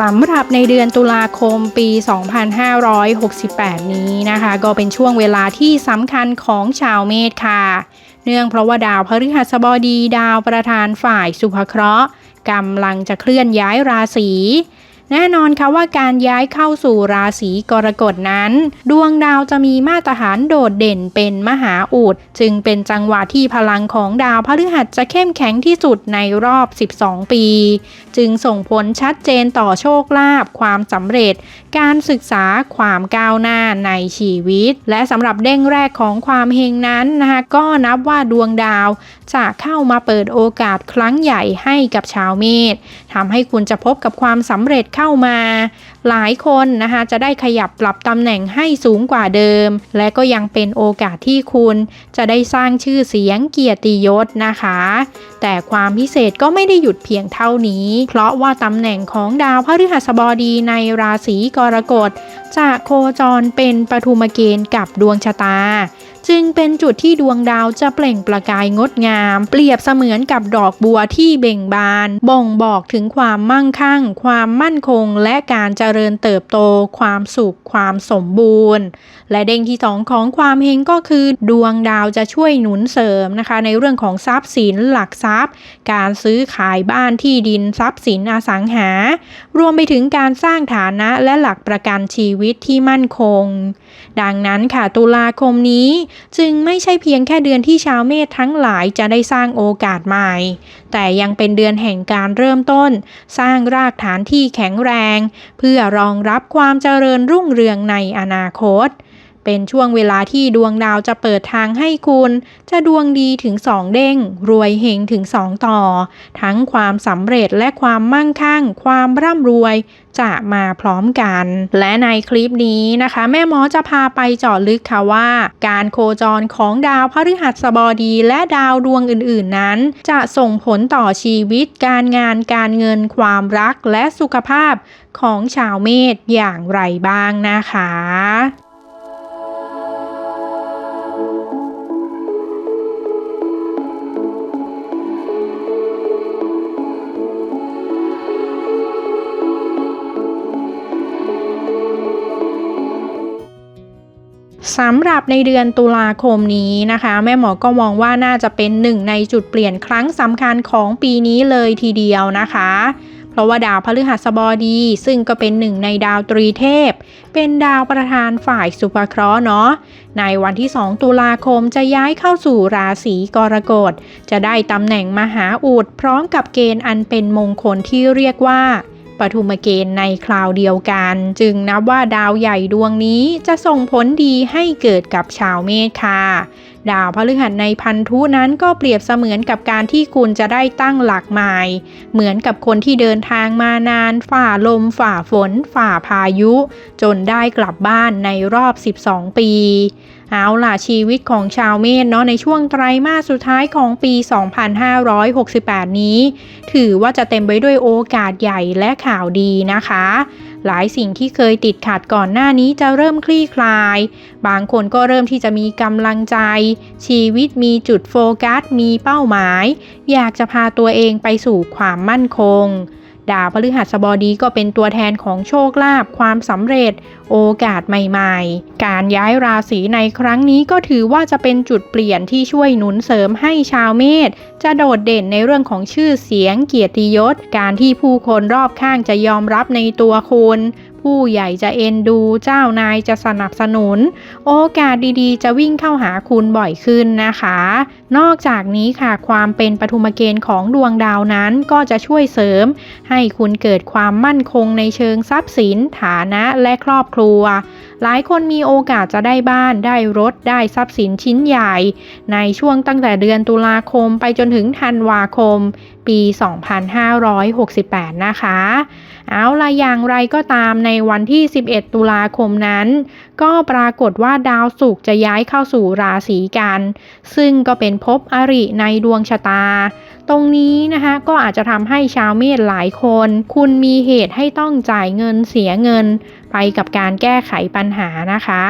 สำหรับในเดือนตุลาคมปี 2568 นี้นะคะ ก็เป็นช่วงเวลาที่สำคัญของชาวเมษค่ะ เนื่องเพราะว่าดาวพฤหัสบดีดาวประธานฝ่ายสุภเคราะห์กำลังจะเคลื่อนย้ายราศี แน่นอนค่ะว่าการย้ายเข้าสู่ราศีกรกฎนั้น ดวงดาวจะมีมาตรฐานโดดเด่นเป็นมหาอุดจึงเป็นจังหวะที่พลังของดาวพฤหัสจะเข้มแข็งที่สุดในรอบ 12 ปี จึงส่งผลชัดเจนต่อโชคลาภความสำเร็จ การศึกษาความก้าวหน้าในชีวิต และสำหรับเด้งแรกของความเฮงนั้นนะคะก็นับว่าดวงดาว จะเข้ามาเปิดโอกาสครั้งใหญ่ให้กับชาวเมษทำให้คุณจะพบกับความสำเร็จเข้ามา หลายคนนะคะจะได้ขยับปรับตำแหน่งให้สูงกว่าเดิม และก็ยังเป็นโอกาสที่คุณจะได้สร้างชื่อเสียงเกียรติยศนะคะ แต่ความพิเศษก็ไม่ได้หยุดเพียงเท่านี้ เพราะว่าตำแหน่งของดาวพฤหัสบดีในราศีกรกฎจะโคจรเป็นปฐุมเกณฑ์กับดวงชะตา จึงเป็นจุดที่ดวงดาวจะเปล่งประกายงดงาม เปรียบเสมือนกับดอกบัวที่เบ่งบาน บ่งบอกถึงความมั่งคั่ง ความมั่นคง และการเจริญเติบโต ความสุข ความสมบูรณ์ และเด้งที่สองของความเฮงก็คือดวงดาวจะช่วยหนุนเสริมนะคะ ในเรื่องของทรัพย์สินหลักทรัพย์ การซื้อขายบ้านที่ดินทรัพย์สินอสังหา รวมไปถึงการสร้างฐานะและหลักประกันชีวิตที่มั่นคง ดังนั้นค่ะตุลาคมนี้จึงไม่ใช่เพียงแค่เดือนที่ชาวเมษทั้งหลายจะได้สร้างโอกาสใหม่ แต่ยังเป็นเดือนแห่งการเริ่มต้น สร้างรากฐานที่แข็งแรง เพื่อรองรับความเจริญรุ่งเรืองในอนาคต เป็นช่วงเวลาที่ดวงดาวจะเปิดทางให้คุณ จะดวงดีถึงสองเด้ง รวยเฮงถึงสองต่อ ทั้งความสำเร็จและความมั่งคั่ง ความร่ำรวยจะมาพร้อมกัน และในคลิปนี้นะคะ แม่หมอจะพาไปเจาะลึกค่ะว่า การโคจรของดาวพฤหัสบดีและดาวดวงอื่นๆนั้น จะส่งผลต่อชีวิต การงานการเงินความรักและสุขภาพของชาวเมษอย่างไรบ้างนะคะ สำหรับในเดือนตุลาคมนี้นะคะ แม่หมอก็มองว่าน่าจะเป็นหนึ่งในจุดเปลี่ยนครั้งสำคัญของปีนี้เลยทีเดียวนะคะ เพราะว่าดาวพฤหัสบดี ซึ่งก็เป็นหนึ่งในดาวตรีเทพ เป็นดาวประธานฝ่ายสุภเคราะห์เนาะในวันที่ 2 ตุลาคมจะย้ายเข้าสู่ราศีกรกฎจะได้ตำแหน่งมหาอุดพร้อมกับเกณฑ์อันเป็นมงคลที่เรียกว่า ปฐุมเกณฑ์ในคราวเดียวกัน จึงนับว่าดาวใหญ่ดวงนี้จะส่งผลดีให้เกิดกับชาวเมษค่ะดาวพฤหัสในพันธุนั้นก็เปรียบเสมือนกับการที่คุณจะได้ตั้งหลักใหม่ เหมือนกับคนที่เดินทางมานาน ฝ่าลม ฝ่าฝน ฝ่าพายุ จนได้กลับบ้านในรอบ 12 ปี เอาล่ะชีวิตของชาวเมษเนาะในช่วงไตรมาสสุดท้ายของปี 2568 นี้ ถือว่าจะเต็มไปด้วยโอกาสใหญ่และข่าวดีนะคะ หลายสิ่งที่เคยติดขัดก่อนหน้านี้จะเริ่มคลี่คลาย บางคนก็เริ่มที่จะมีกำลังใจ ชีวิตมีจุดโฟกัส มีเป้าหมาย อยากจะพาตัวเองไปสู่ความมั่นคง ดาวพฤหัสบดีก็เป็นตัวแทนของโชคลาภความสำเร็จ โอกาสใหม่ๆ การย้ายราศีในครั้งนี้ก็ถือว่าจะเป็นจุดเปลี่ยนที่ช่วยหนุนเสริมให้ชาวเมษจะโดดเด่นในเรื่องของชื่อเสียงเกียรติยศ การที่ผู้คนรอบข้างจะยอมรับในตัวคุณ ผู้ใหญ่จะเอ็นดู เจ้านายจะสนับสนุน โอกาสดีๆ จะวิ่งเข้าหาคุณบ่อยขึ้นนะคะ นอกจากนี้ค่ะความเป็นปฐุมเกณฑ์ของดวงดาวนั้นก็จะช่วยเสริม ให้คุณเกิดความมั่นคงในเชิงทรัพย์สิน ฐานะและครอบครัว หลายคนมีโอกาสจะได้บ้านได้รถได้ทรัพย์สินชิ้นใหญ่ ในช่วงตั้งแต่เดือนตุลาคมไปจนถึงธันวาคม ปี 2568 นะคะ เอาละอย่างไรก็ตามในวันที่ 11 ตุลาคมนั้น ก็ปรากฏว่าดาวศุกร์จะย้ายเข้าสู่ราศีกัน ซึ่งก็เป็นภพอริในดวงชะตา ตรงนี้นะคะก็อาจจะทำให้ชาวเมษหลายคน คุณมีเหตุให้ต้องจ่ายเงินเสียเงิน ไปกับการแก้ไขปัญหานะคะ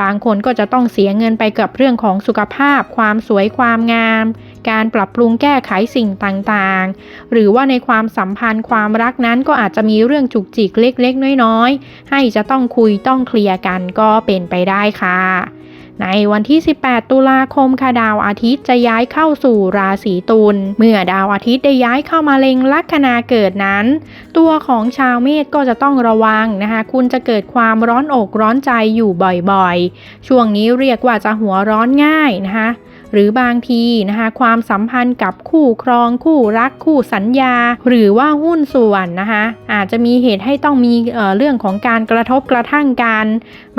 บางคนก็จะต้องเสียเงินไปกับเรื่องของสุขภาพ ความสวยความงาม การปรับปรุงแก้ไขสิ่งต่างๆ หรือว่าในความสัมพันธ์ความรักนั้นก็อาจจะมีเรื่องจุกจิกเล็กๆ น้อยๆ ให้จะต้องคุยต้องเคลียร์กันก็เป็นไปได้ค่ะ ในวันที่ 18 ตุลาคมค่ะดาวอาทิตย์จะย้ายเข้าสู่ราศีตุล เมื่อดาวอาทิตย์ได้ย้ายเข้ามาเล็งลัคนาเกิดนั้น ตัวของชาวเมษก็จะต้องระวังนะคะ คุณจะเกิดความร้อนอกร้อนใจอยู่บ่อยๆ ช่วงนี้เรียกว่าจะหัวร้อนง่ายนะคะ หรือบางทีนะคะความสัมพันธ์กับคู่ครองคู่รักคู่สัญญา หรือว่าหุ้นส่วนนะคะอาจจะมีเหตุให้ต้องมีเอ่อเรื่องของการกระทบกระทั่งกัน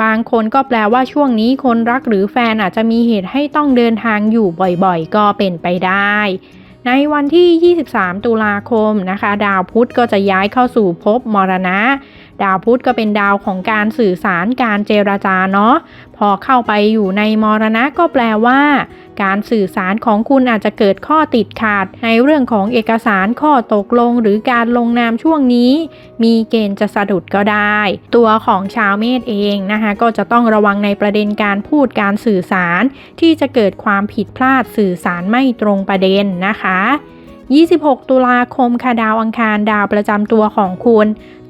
บางคนก็แปลว่าช่วงนี้คนรักหรือแฟนอาจจะมีเหตุให้ต้องเดินทางอยู่บ่อยๆ ก็เป็นไปได้ในวันที่ 23 ตุลาคมนะคะ ดาวพุธก็จะย้ายเข้าสู่ภพมรณะ ดาวพุธก็เป็นดาวของการสื่อสารการเจรจาเนาะพอเข้าไปอยู่ในมรณะก็แปลว่า การสื่อสารของคุณอาจจะเกิดข้อติดขัดในเรื่องของเอกสารข้อตกลงหรือการลงนามช่วงนี้ มีเกณฑ์จะสะดุดก็ได้ ตัวของชาวเมษเองนะคะก็จะต้องระวังในประเด็นการพูดการสื่อสาร ที่จะเกิดความผิดพลาดสื่อสารไม่ตรงประเด็นนะคะ26 ตุลาคมค่ะดาวอังคารดาวประจำตัวของคุณ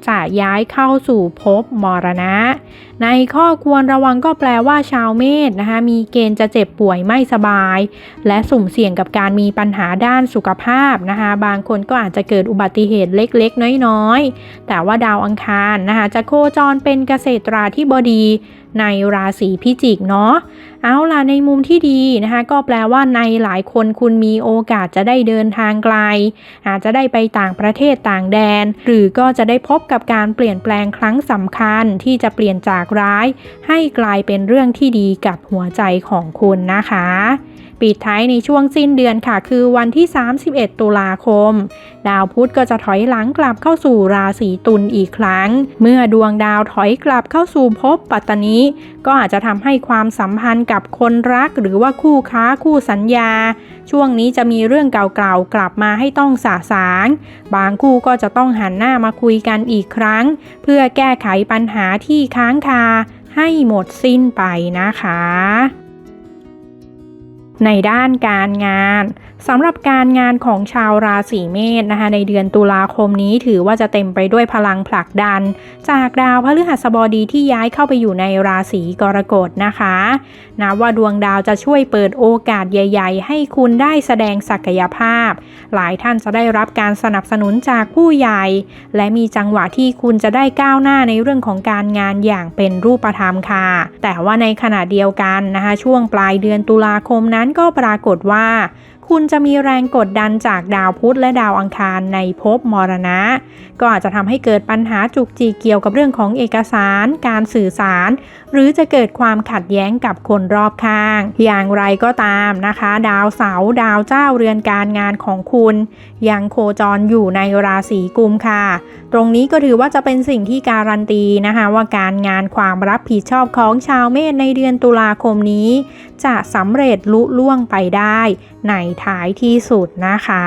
จะย้ายเข้าสู่ภพมรณะ ในข้อควรระวังก็แปลว่าชาวเมษนะคะมีเกณฑ์จะเจ็บป่วยไม่สบาย และสุ่มเสี่ยงกับการมีปัญหาด้านสุขภาพนะคะบางคนก็อาจจะเกิดอุบัติเหตุเล็กๆ น้อยๆ แต่ว่าดาวอังคารนะคะจะโคจรเป็นเกษตราธิบดีในราศีพิจิกเนาะ เอาล่ะในมุมที่ดีนะคะก็แปลว่าในหลายคนคุณมีโอกาสจะได้เดินทางไกล อาจจะได้ไปต่างประเทศต่างแดน หรือก็จะได้พบกับการเปลี่ยนแปลงครั้งสำคัญที่จะเปลี่ยนจากร้าย ให้กลายเป็นเรื่องที่ดีกับหัวใจของคุณนะคะ ปิดท้ายในช่วงสิ้นเดือนค่ะ คือวันที่ 31 ตุลาคม ดาวพุธก็จะถอยหลังกลับเข้าสู่ราศีตุลอีกครั้ง เมื่อดวงดาวถอยกลับเข้าสู่ภพปัตตนีก็อาจจะทำให้ความสัมพันธ์กับคนรักหรือว่าคู่ค้าคู่สัญญา ช่วงนี้จะมีเรื่องเก่าๆกลับมาให้ต้องสาสาง บางคู่ก็จะต้องหันหน้ามาคุยกันอีกครั้ง เพื่อแก้ไขปัญหาที่ค้างคาให้หมดสิ้นไปนะคะ ในด้านการงาน สำหรับการงานของชาวราศีเมษนะคะ ในเดือนตุลาคมนี้ถือว่าจะเต็มไปด้วยพลังผลักดัน จากดาวพฤหัสบดีที่ย้ายเข้าไปอยู่ในราศีกรกฎนะคะนับว่าดวงดาวจะช่วยเปิดโอกาสใหญ่ ๆ ให้คุณได้แสดงศักยภาพ หลายท่านจะได้รับการสนับสนุนจากผู้ใหญ่ และมีจังหวะที่คุณจะได้ก้าวหน้าในเรื่องของการงานอย่างเป็นรูปธรรมค่ะ แต่ว่าในขณะเดียวกันนะคะช่วงปลายเดือนตุลาคมนั้นก็ปรากฏว่า คุณจะมีแรงกดดันจากดาวพุธและดาวอังคารในภพมรณะ ก็อาจจะทำให้เกิดปัญหาจุกจิกเกี่ยวกับเรื่องของเอกสาร การสื่อสาร หรือจะเกิดความขัดแย้งกับคนรอบข้าง อย่างไรก็ตามนะคะ ดาวเสาร์ดาวเจ้าเรือนการงานของคุณ ยังโคจรอยู่ในราศีกุมค่ะ ตรงนี้ก็ถือว่าจะเป็นสิ่งที่การันตีนะคะว่าการงานความรับผิดชอบของชาวเมษในเดือนตุลาคมนี้ จะสำเร็จลุล่วงไปได้ในท้ายที่สุดนะคะ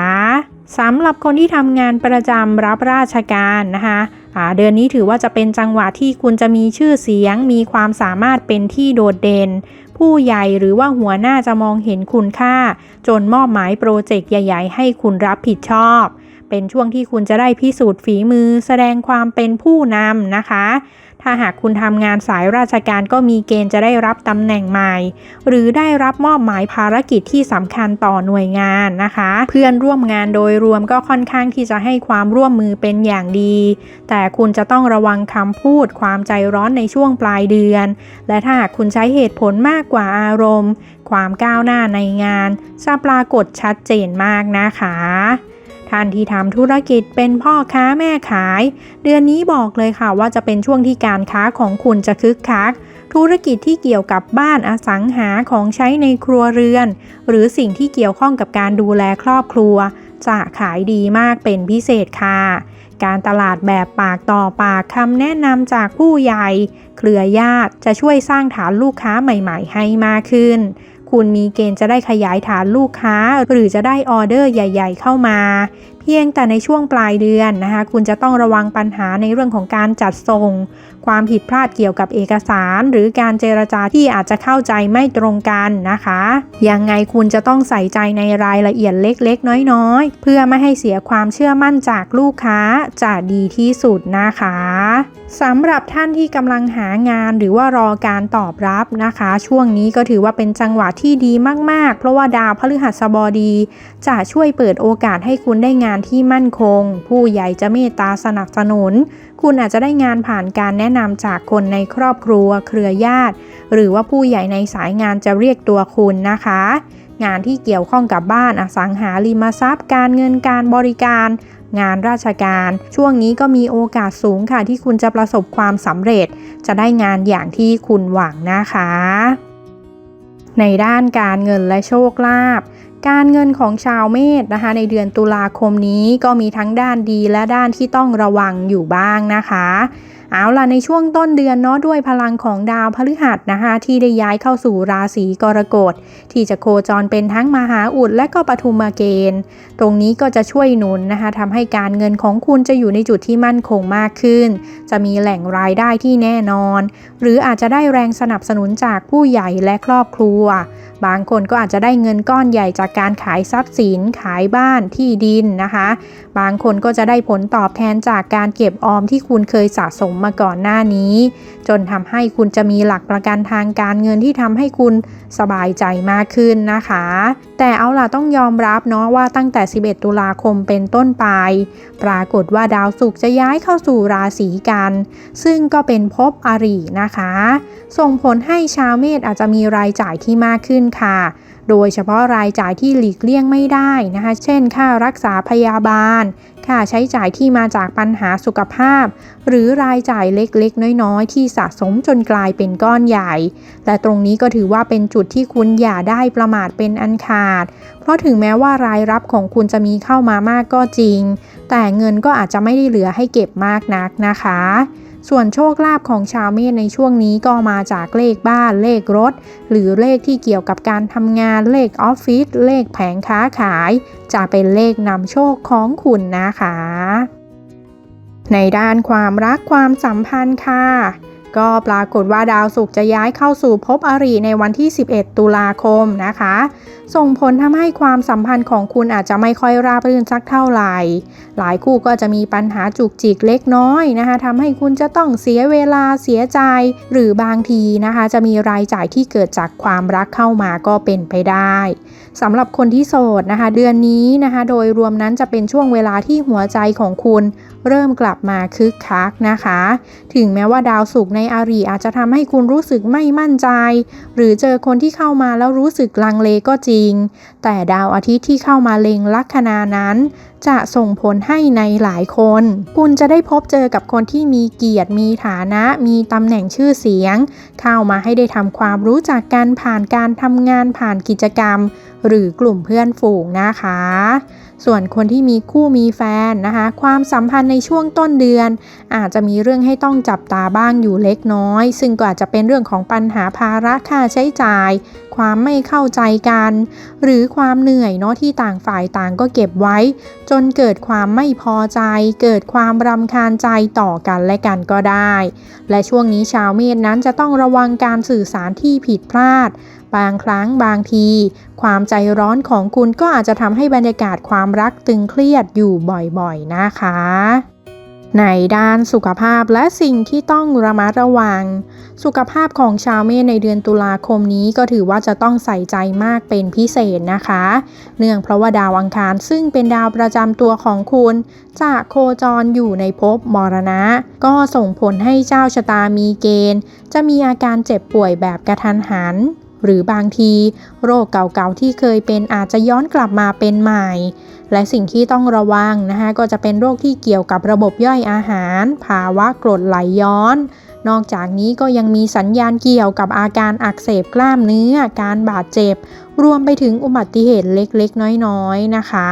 สำหรับคนที่ทำงานประจำรับราชการนะคะเดือนนี้ถือว่าจะเป็นจังหวะที่คุณจะมีชื่อเสียง มีความสามารถเป็นที่โดดเด่น ผู้ใหญ่หรือว่าหัวหน้าจะมองเห็นคุณค่า จนมอบหมายโปรเจกต์ใหญ่ ๆ ให้คุณรับผิดชอบ เป็นช่วงที่คุณจะได้พิสูจน์ฝีมือ แสดงความเป็นผู้นำนะคะ ถ้าหากคุณทำงานสายราชการก็มีเกณฑ์จะได้รับตำแหน่งใหม่ หรือได้รับมอบหมายภารกิจที่สำคัญต่อหน่วยงานนะคะ เพื่อนร่วมงานโดยรวมก็ค่อนข้างที่จะให้ความร่วมมือเป็นอย่างดี แต่คุณจะต้องระวังคำพูดความใจร้อนในช่วงปลายเดือน และถ้าหากคุณใช้เหตุผลมากกว่าอารมณ์ ความก้าวหน้าในงานจะปรากฏชัดเจนมากนะคะ ท่านที่ทำธุรกิจเป็นพ่อค้าแม่ขาย เดือนนี้บอกเลยค่ะว่าจะเป็นช่วงที่การค้าของคุณจะคึกคัก ธุรกิจที่เกี่ยวกับบ้านอสังหาของใช้ในครัวเรือน หรือสิ่งที่เกี่ยวข้องกับการดูแลครอบครัว จะขายดีมากเป็นพิเศษค่ะการตลาดแบบปากต่อปากคำแนะนำจากผู้ใหญ่ เครือญาติจะช่วยสร้างฐานลูกค้าใหม่ ๆ ให้มากขึ้น คุณมีเกณฑ์จะได้ขยายฐานลูกค้า หรือจะได้ออเดอร์ใหญ่ ๆ เข้ามา เพียงแต่ในช่วงปลายเดือนนะคะ คุณจะต้องระวังปัญหาในเรื่องของการจัดส่ง ความผิดพลาดเกี่ยวกับเอกสาร หรือการเจรจาที่อาจจะเข้าใจไม่ตรงกันนะคะ ยังไงคุณจะต้องใส่ใจในรายละเอียดเล็กๆ น้อยๆ เพื่อไม่ให้เสียความเชื่อมั่นจากลูกค้าจะดีที่สุดนะคะสำหรับท่านที่กำลังหางานหรือว่ารอการตอบรับนะคะ ช่วงนี้ก็ถือว่าเป็นจังหวะที่ดีมากๆ เพราะว่าดาวพฤหัสบดี จะช่วยเปิดโอกาสให้คุณได้งานที่มั่นคง ผู้ใหญ่จะเมตตาสนับสนุน คุณอาจจะได้งานผ่านการแนะนำจากคนในครอบครัว เครือญาติ หรือว่าผู้ใหญ่ในสายงานจะเรียกตัวคุณนะคะ งานที่เกี่ยวข้องกับบ้านอสังหาริมทรัพย์ การเงินการบริการ งานราชการ ช่วงนี้ก็มีโอกาสสูงค่ะ ที่คุณจะประสบความสำเร็จ จะได้งานอย่างที่คุณหวังนะคะ ในด้านการเงินและโชคลาภการเงินของชาวเมษนะคะ ในเดือนตุลาคมนี้ก็มีทั้งด้านดีและด้านที่ต้องระวังอยู่บ้างนะคะ เอาล่ะในช่วงต้นเดือนเนาะด้วยพลังของดาวพฤหัสนะคะ ที่ได้ย้ายเข้าสู่ราศีกรกฎที่จะโคจรเป็นทั้งมหาอุดและก็ปฐุมเกณฑ์ ตรงนี้ก็จะช่วยหนุนนะคะทำให้การเงินของคุณจะอยู่ในจุดที่มั่นคงมากขึ้น จะมีแหล่งรายได้ที่แน่นอน หรืออาจจะได้แรงสนับสนุนจากผู้ใหญ่และครอบครัวบางคนก็อาจจะได้เงินก้อนใหญ่จากการขายทรัพย์สิน ขายบ้านที่ดินนะคะ บางคนก็จะได้ผลตอบแทนจากการเก็บออมที่คุณเคยสะสมมาก่อนหน้านี้ จนทำให้คุณจะมีหลักประกันทางการเงินที่ทำให้คุณสบายใจมากขึ้นนะคะ แต่เอาล่ะต้องยอมรับเนาะว่าตั้งแต่ 11 ตุลาคมเป็นต้นไป ปรากฏว่าดาวศุกร์จะย้ายเข้าสู่ราศีกัน ซึ่งก็เป็นภพอรินะคะ ส่งผลให้ชาวเมษอาจจะมีรายจ่ายที่มากขึ้นนค่ะ โดยเฉพาะรายจ่ายที่หลีกเลี่ยงไม่ได้นะคะ เช่น ค่ารักษาพยาบาล ค่าใช้จ่ายที่มาจากปัญหาสุขภาพ หรือรายจ่ายเล็กๆ น้อยๆ ที่สะสมจนกลายเป็นก้อนใหญ่ และตรงนี้ก็ถือว่าเป็นจุดที่คุณอย่าได้ประมาทเป็นอันขาด เพราะถึงแม้ว่ารายรับของคุณจะมีเข้ามามากก็จริง แต่เงินก็อาจจะไม่ได้เหลือให้เก็บมากนักนะคะ ส่วนโชคลาภของชาวเมษในช่วงนี้ก็มาจากเลขบ้านเลขรถ หรือเลขที่เกี่ยวกับการทำงานเลขออฟฟิศเลขแผงค้าขาย จะเป็นเลขนำโชคของคุณนะคะ ในด้านความรักความสัมพันธ์ค่ะ ก็ปรากฏว่าดาวศุกร์จะย้ายเข้าสู่ภพอริในวันที่ 11 ตุลาคมนะคะ ส่งผลทำให้ความสัมพันธ์ของคุณอาจจะไม่ค่อยราบรื่นสักเท่าไหร่ หลายคู่ก็จะมีปัญหาจุกจิกเล็กน้อยนะคะทำให้คุณจะต้องเสียเวลาเสียใจ หรือบางทีนะคะ จะมีรายจ่ายที่เกิดจากความรักเข้ามาก็เป็นไปได้สำหรับคนที่โสดนะคะ เดือนนี้นะคะ โดยรวมนั้นจะเป็นช่วงเวลาที่หัวใจของคุณ เริ่มกลับมาคึกคักนะคะ ถึงแม้ว่าดาวศุกร์ในอารีอาจจะทำให้คุณรู้สึกไม่มั่นใจ หรือเจอคนที่เข้ามาแล้วรู้สึกลังเลก็จริง แต่ดาวอาทิตย์ที่เข้ามาเล็งลัคนานั้น จะส่งผลให้ในหลายคน คุณจะได้พบเจอกับคนที่มีเกียรติมีฐานะ มีตำแหน่งชื่อเสียง เข้ามาให้ได้ทำความรู้จักกันผ่านการทำงานผ่านกิจกรรม หรือกลุ่มเพื่อนฝูงนะคะ ส่วนคนที่มีคู่มีแฟนนะคะ ความสัมพันธ์ในช่วงต้นเดือน อาจจะมีเรื่องให้ต้องจับตาบ้างอยู่เล็กน้อย ซึ่งก็อาจจะเป็นเรื่องของปัญหาภาระค่าใช้จ่าย ความไม่เข้าใจกัน หรือความเหนื่อยเนาะที่ต่างฝ่ายต่างก็เก็บไว้ จนเกิดความไม่พอใจ เกิดความรำคาญใจต่อกันและกันก็ได้ และช่วงนี้ชาวเมษนั้นจะต้องระวังการสื่อสารที่ผิดพลาด บางครั้งบางที ความใจร้อนของคุณก็อาจจะทำให้บรรยากาศความรักตึงเครียดอยู่บ่อยๆนะคะ ในด้านสุขภาพและสิ่งที่ต้องระมัดระวัง สุขภาพของชาวเมษในเดือนตุลาคมนี้ก็ถือว่าจะต้องใส่ใจมากเป็นพิเศษนะคะ เนื่องเพราะว่าดาวอังคารซึ่งเป็นดาวประจำตัวของคุณจะโคจรอยู่ในภพมรณะ ก็ส่งผลให้เจ้าชะตามีเกณฑ์ จะมีอาการเจ็บป่วยแบบกระทันหัน หรือบางที โรคเก่าๆที่เคยเป็นอาจจะย้อนกลับมาเป็นใหม่ และสิ่งที่ต้องระวังนะคะก็จะเป็นโรคที่เกี่ยวกับระบบย่อยอาหาร ภาวะกรดไหลย้อน นอกจากนี้ก็ยังมีสัญญาณเกี่ยวกับอาการอักเสบกล้ามเนื้อ การบาดเจ็บ รวมไปถึงอุบัติเหตุเล็กๆ น้อยๆ นะคะ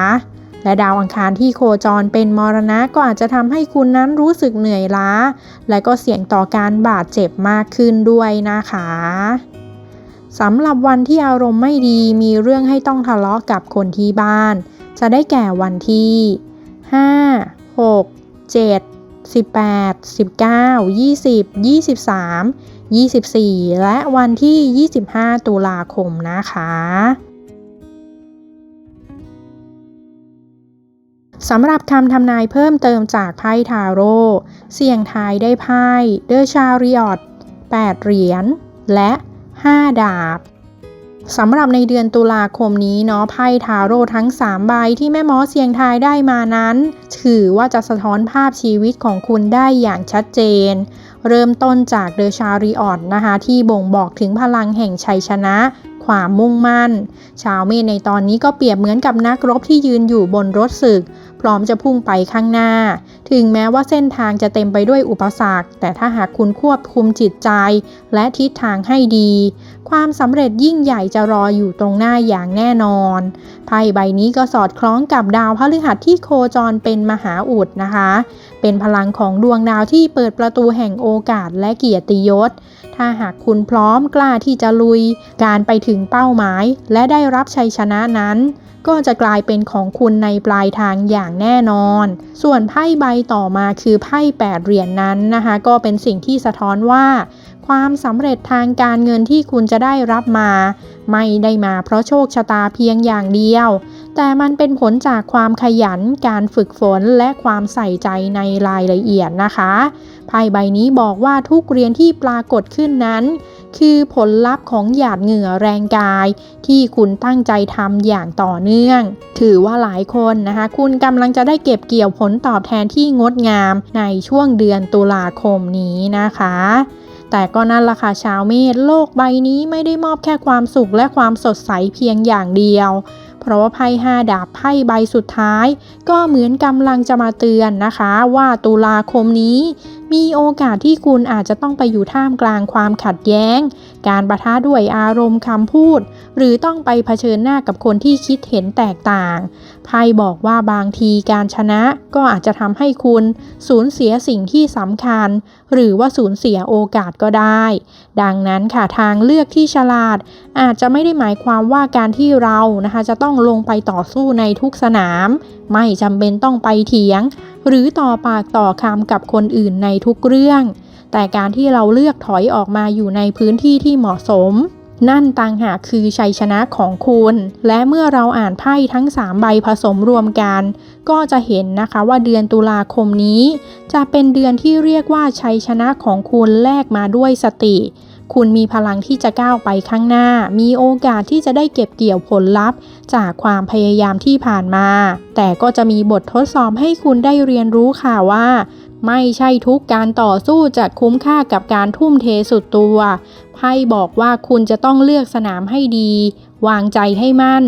และดาวอังคารที่โคจรเป็นมรณะก็อาจจะทำให้คุณนั้นรู้สึกเหนื่อยล้า และก็เสี่ยงต่อการบาดเจ็บมากขึ้นด้วยนะคะ สำหรับวันที่อารมณ์ไม่ดีมีเรื่องให้ต้องทะเลาะกับคนที่บ้าน จะได้แก่วันที่ 5 6 7 18 19 20 23 24 และวันที่ 25 ตุลาคมนะคะสำหรับคำทำนายเพิ่มเติมจากไพ่ทาโร่เสี่ยงทายได้ไพ่เดอชาริออต8เหรียญและ 5 ดาบสำหรับในเดือนตุลาคมนี้เนาะไพ่ทาโร่ทั้ง 3 ใบที่แม่หมอเสียงทายได้มานั้น ถือว่าจะสะท้อนภาพชีวิตของคุณได้อย่างชัดเจน เริ่มต้นจากเดอชาริออตนะคะ ที่บ่งบอกถึงพลังแห่งชัยชนะ ความมุ่งมั่น ชาวเมษในตอนนี้ก็เปรียบเหมือนกับนักรบที่ยืนอยู่บนรถศึก พร้อมจะพุ่งไปข้างหน้าถึงแม้ว่าเส้นทางจะเต็มไปด้วยอุปสรรค แต่ถ้าหากคุณควบคุมจิตใจ และทิศทางให้ดี ความสำเร็จยิ่งใหญ่จะรออยู่ตรงหน้าอย่างแน่นอนไพ่ใบนี้ก็สอดคล้องกับดาวพฤหัสที่โคจรเป็นมหาอุดนะคะ เป็นพลังของดวงดาวที่เปิดประตูแห่งโอกาสและเกียรติยศ ถ้าหากคุณพร้อมกล้าที่จะลุย การไปถึงเป้าหมาย และได้รับชัยชนะนั้นก็จะกลายเป็นของคุณในปลายทางอย่างแน่นอน ส่วนไพ่ใบต่อมาคือไพ่8เหรียญนนั้นนะคะก็เป็นสิ่งที่สะท้อนว่า ความสำเร็จทางการเงินที่คุณจะได้รับมา ไม่ได้มาเพราะโชคชะตาเพียงอย่างเดียว แต่มันเป็นผลจากความขยันการฝึกฝนและความใส่ใจในรายละเอียดนะคะไพ่ใบนี้บอกว่าทุกเรียนที่ปรากฏขึ้นนั้น คือผลลัพธ์ของหยาดเหงื่อแรงกาย ที่คุณตั้งใจทำอย่างต่อเนื่อง ถือว่าหลายคนนะคะ คุณกำลังจะได้เก็บเกี่ยวผลตอบแทนที่งดงามในช่วงเดือนตุลาคมนี้นะคะแต่ก็นั่นละค่ะชาวเมษโลกใบนี้ไม่ได้มอบแค่ความสุขและความสดใสเพียงอย่างเดียว เพราะว่าไพ่ห้าดาบไพ่ใบสุดท้าย ก็เหมือนกำลังจะมาเตือนนะคะ ว่าตุลาคมนี้ มีโอกาสที่คุณอาจจะต้องไปอยู่ท่ามกลางความขัดแย้ง การประทะด้วยอารมณ์คำพูด หรือต้องไปเผชิญหน้ากับคนที่คิดเห็นแตกต่าง ไพ่บอกว่าบางทีการชนะก็อาจจะทำให้คุณสูญเสียสิ่งที่สำคัญ หรือว่าสูญเสียโอกาสก็ได้ ดังนั้นค่ะทางเลือกที่ฉลาด อาจจะไม่ได้หมายความว่าการที่เรานะคะจะต้องลงไปต่อสู้ในทุกสนาม ไม่จำเป็นต้องไปเถียง หรือต่อปากต่อคำกับคนอื่นในทุกเรื่อง แต่การที่เราเลือกถอยออกมาอยู่ในพื้นที่ที่เหมาะสม นั่นต่างหากคือชัยชนะของคุณ และเมื่อเราอ่านไพ่ทั้ง 3 ใบผสมรวมกัน ก็จะเห็นนะคะว่าเดือนตุลาคมนี้ จะเป็นเดือนที่เรียกว่าชัยชนะของคุณแลกมาด้วยสติคุณมีพลังที่จะก้าวไปข้างหน้า มีโอกาสที่จะได้เก็บเกี่ยวผลลัพธ์ จากความพยายามที่ผ่านมา แต่ก็จะมีบททดสอบให้คุณได้เรียนรู้ค่ะว่า ไม่ใช่ทุกการต่อสู้จะคุ้มค่ากับการทุ่มเทสุดตัว ไพ่บอกว่าคุณจะต้องเลือกสนามให้ดี วางใจให้มั่น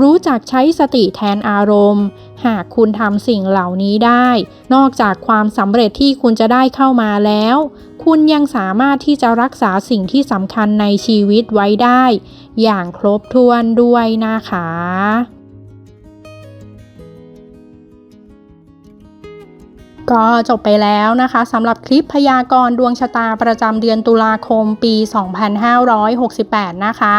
รู้จักใช้สติแทนอารมณ์ หากคุณทำสิ่งเหล่านี้ได้ นอกจากความสำเร็จที่คุณจะได้เข้ามาแล้ว คุณยังสามารถที่จะรักษาสิ่งที่สำคัญในชีวิตไว้ได้ อย่างครบถ้วนด้วยนะคะ ก็จบไปแล้วนะคะสำหรับคลิปพยากรณ์ดวงชะตาประจำเดือนตุลาคมปี 2568 นะคะ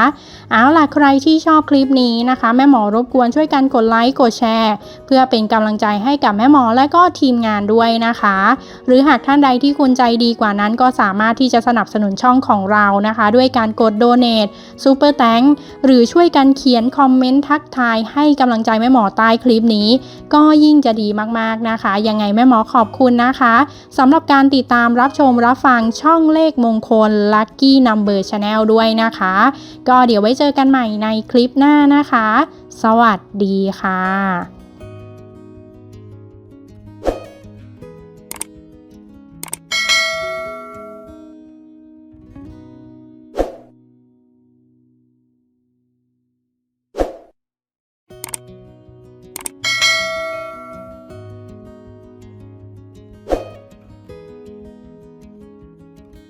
เอาล่ะใครที่ชอบคลิปนี้นะคะ แม่หมอรบกวนช่วยกันกดไลค์กดแชร์ เพื่อเป็นกำลังใจให้กับแม่หมอและก็ทีมงานด้วยนะคะ หรือหากท่านใดที่คุณใจดีกว่านั้นก็สามารถที่จะสนับสนุนช่องของเรานะคะ ด้วยการกดโดเน a t ซูเปอร์แตงหรือช่วยกันเขียนคอมเมนต์ทักทายให้กำลังใจแม่หมอใต้คลิปนี้ ก็ยิ่งจะดีมากๆนะคะ ยังไงแม่หมอขออบคุณนะคะสำหรับการติดตามรับชมรับฟังช่องเลขมงคล Lucky Number Channel ด้วยนะคะ ก็เดี๋ยวไว้เจอกันใหม่ในคลิปหน้านะคะ สวัสดีค่ะ